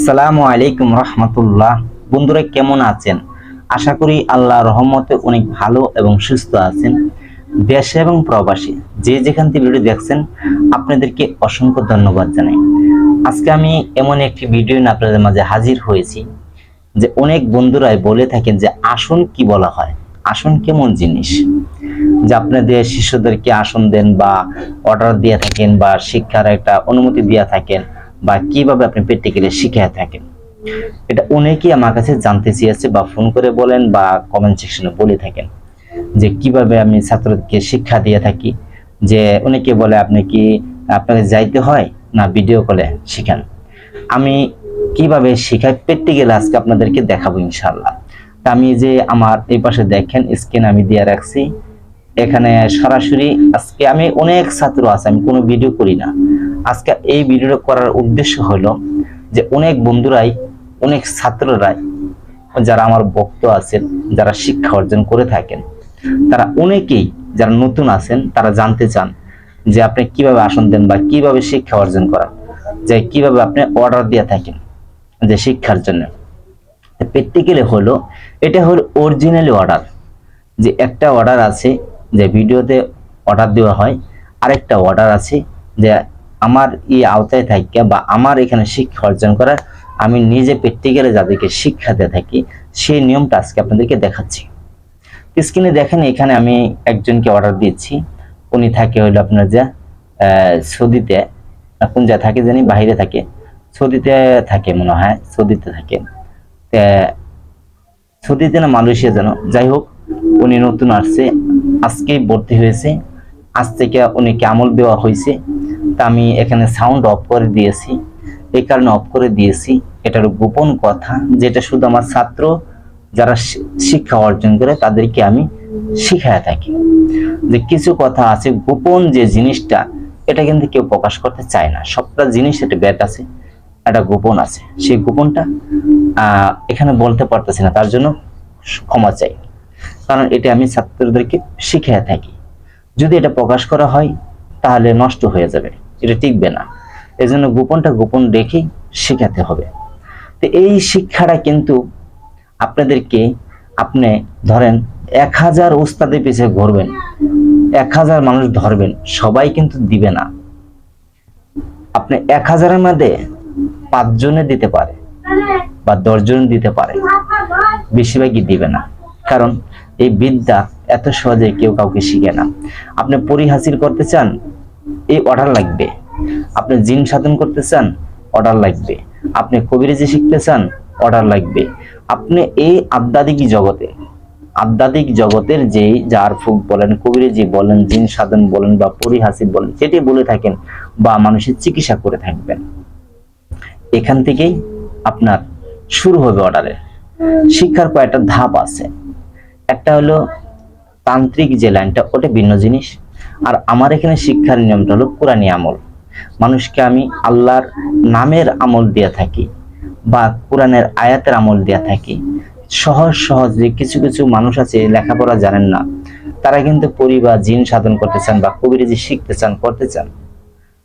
আসসালামু আলাইকুম রহমতুল্লাহ। বন্ধুরা, কেমন আছেন? আশা করি আল্লাহ রহমতে অনেক ভালো এবং সুস্থ আছেন। দেশে এবং প্রবাসী যে যেখান থেকে ভিডিও দেখছেন, আপনাদেরকে অসংখ্য ধন্যবাদ জানাই। আজকে আমি এমন একটি ভিডিও নিয়ে আপনাদের মাঝে হাজির হয়েছি যে অনেক বন্ধুরাই বলে থাকেন যে আসন কি বলা হয়? আসন কেমন জিনিস? যে আপনাদের শিশুদেরকে আসন দেন বা অর্ডার দিয়ে থাকেন বা শিক্ষার একটা অনুমতি দিয়ে থাকেন। বা কীভাবে আপনি প্র্যাকটিক্যালি শিখে থাকেন? এটা অনেকেই আমার কাছে জানতে চেয়েছে বা ফোন করে বলেন বা কমেন্ট সেকশনে বলে থাকেন যে কীভাবে আমি ছাত্রদেরকে শিক্ষা দিয়ে থাকি। যে অনেকে বলে, আপনি কি আপনাকে যাইতে হয় না ভিডিও কলে শিখান? আমি কীভাবে শিখাই প্র্যাকটিক্যালি আজকে আপনাদেরকে দেখাবো ইনশাল্লাহ তা আমি যে আমার এই পাশে দেখেন স্ক্রিন আমি দিয়ে রাখছি। এখানে সরাসরি আজকে আমি অনেক ছাত্র আছে, আমি কোনো ভিডিও করি না। আজকে এই ভিডিও করার উদ্দেশ্য হলো যে অনেক বন্ধুরাই, অনেক ছাত্ররাই যারা আমার বক্ত আছেন, যারা শিক্ষা অর্জন করে থাকেন, তারা অনেকেই যারা নতুন আছেন, তারা জানতে চান যে আপনি কীভাবে আসন দেন বা কীভাবে শিক্ষা অর্জন করান, যে কীভাবে আপনি অর্ডার দিয়ে থাকেন যে শিক্ষার জন্য। প্র্যাকটিক্যালি হলো, এটা হলো অরিজিনালি অর্ডার যে একটা অর্ডার আছে যে ভিডিওতে অর্ডার দেওয়া হয়, আরেকটা অর্ডার আছে যে আমার এই আওতায় থাকিয়া বা আমার এখানে শিক্ষা অর্জন করার আমি নিজে প্র্যাকটিক্যালে যাদেরকে শিক্ষা দিয়ে থাকি, সেই নিয়মটা আজকে আপনাদেরকে দেখাচ্ছি। স্ক্রিনে দেখেন, এখানে আমি একজনকে অর্ডার দিচ্ছি উনি থাকে হইল আপনার যে সৌদিতে, কোন জায়গায় থাকে জানি, বাইরে থাকে। সৌদিতে থাকে মনে হয়, সৌদিতে থাকে। সৌদিতে না মালয়েশিয়া যেন, যাই হোক, উনি নতুন আসছে, আজকেই ভর্তি হয়েছে। আজ থেকে উনিকে আমল দেওয়া হয়েছে। তা আমি এখানে সাউন্ড অফ করে দিয়েছি। এই কারণে অফ করে দিয়েছি। এটার গোপন কথা, যেটা শুধু আমার ছাত্র যারা শিক্ষা অর্জন করে তাদেরকে আমি শিখায় থাকি। যে কিছু কথা আছে, গোপন যে জিনিসটা, এটা কিন্তু কেউ প্রকাশ করতে চায় না। সবটা জিনিস এটা ব্যাট আছে, একটা গোপন আছে। সেই গোপনটা এখানে বলতে পারতেছি না, তার জন্য ক্ষমা চাই। কারণ এটা আমি ছাত্রদেরকে শিখিয়ে থাকি। যদি এটা প্রকাশ করা হয়, তাহলে নষ্ট হয়ে যাবে। এটা টিকবে না। এজন্য গোপনটা গোপন রেখেই শেখাতে হবে। তো এই শিক্ষাটা কিন্তু আপনাদেরকে আপনি ধরেন এক হাজার ওস্তাদের পিছিয়ে ঘুরবেন এক হাজার মানুষ ধরবেন, সবাই কিন্তু দিবে না। আপনি এক হাজারের মধ্যে পাঁচজনে দিতে পারে বা দশজন দিতে পারে, বেশিরভাগই দিবে না। কারণ এই বিদ্যা এত সহজে কেউ কাউকে শিখে না। আপনি পরি হাসিল করতে চান এই অর্ডার লাগবে। আপনি জিন সাধন করতে চান, অর্ডার লাগবে। আপনি কবিরাজি শিখতে চান, অর্ডার লাগবে। আপনি এই আধ্যাত্মিক জগতে, আধ্যাত্মিক জগতের যে যার ফুক বলেন কবিরাজি বলেন, জিন সাধন বলেন বা পরিহাসিল বলেন যেটি বলে থাকেন বা মানুষের চিকিৎসা করে থাকবেন। এখান থেকেই আপনার শুরু হবে অর্ডারের। শিক্ষার কয়েকটা ধাপ আছে। একটা হলো তান্ত্রিক যে লাইনটা, ওটা ভিন্ন জিনিস। আর আমার এখানে শিক্ষার নিয়মটা হলো কোরআনী আমল। মানুষকে আমি আল্লাহর নামের আমল দিয়ে থাকি বা কোরআনের আয়াতের আমল দিয়ে থাকি। সহজ সহজ যে কিছু কিছু মানুষ আছে, লেখাপড়া জানেন না, তারা কিন্তু পরিবার জিন সাধন করতে চান বা কবিরাজি শিখতে চান করতে চান।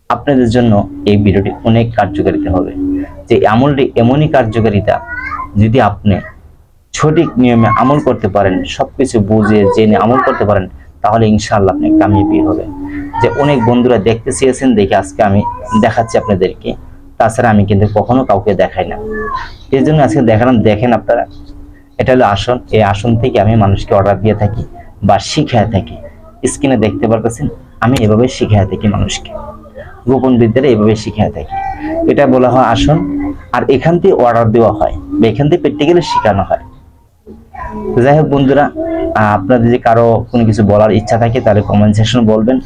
আপনাদের জন্য এই ভিডিওটি অনেক কার্যকারিতা হবে। যে আমলটি এমনই কার্যকারিতা, যদি আপনি সঠিক নিয়মে আমল করতে পারেন, সবকিছু বুঝে, জেনে আমল করতে পারেন তাহলে ইনশাআল্লাহ আপনি কামিয়াবি হবে। যে অনেক বন্ধুরা দেখতে চেয়েছেন, দেখে আজকে আমি দেখাচ্ছি আপনাদেরকে। তাছাড়া আমি কিন্তু কখনো কাউকে দেখাই না। এই জন্য আজকে দেখালাম, দেখেন আপনারা। এটা হলো আসন। এই আসন থেকে আমি মানুষকে অর্ডার দিয়ে থাকি বা শিখায় থাকি। স্ক্রিনে দেখতে পারতেছেন, আমি এভাবে শিখায় থাকি মানুষকে। গোপন বিদ্যাটা এভাবে শিখায় থাকি। এটা বলা হয় আসন। আর এখান থেকে অর্ডার দেওয়া হয় বা এখান থেকে প্র্যাকটিক্যালি শেখানো হয়। যাই হোক বন্ধুরা আপনাদের যদি কারও কোনো কিছু বলার ইচ্ছা থাকে, তাহলে কমেন্ট সেকশন বলবেন।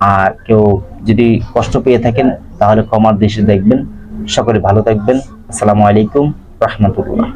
আর কেউ যদি কষ্ট পেয়ে থাকেন, তাহলে কমার দেশে দেখবেন। সকলে ভালো থাকবেন। আসসালামু আলাইকুম, রহমতুল্লাহ।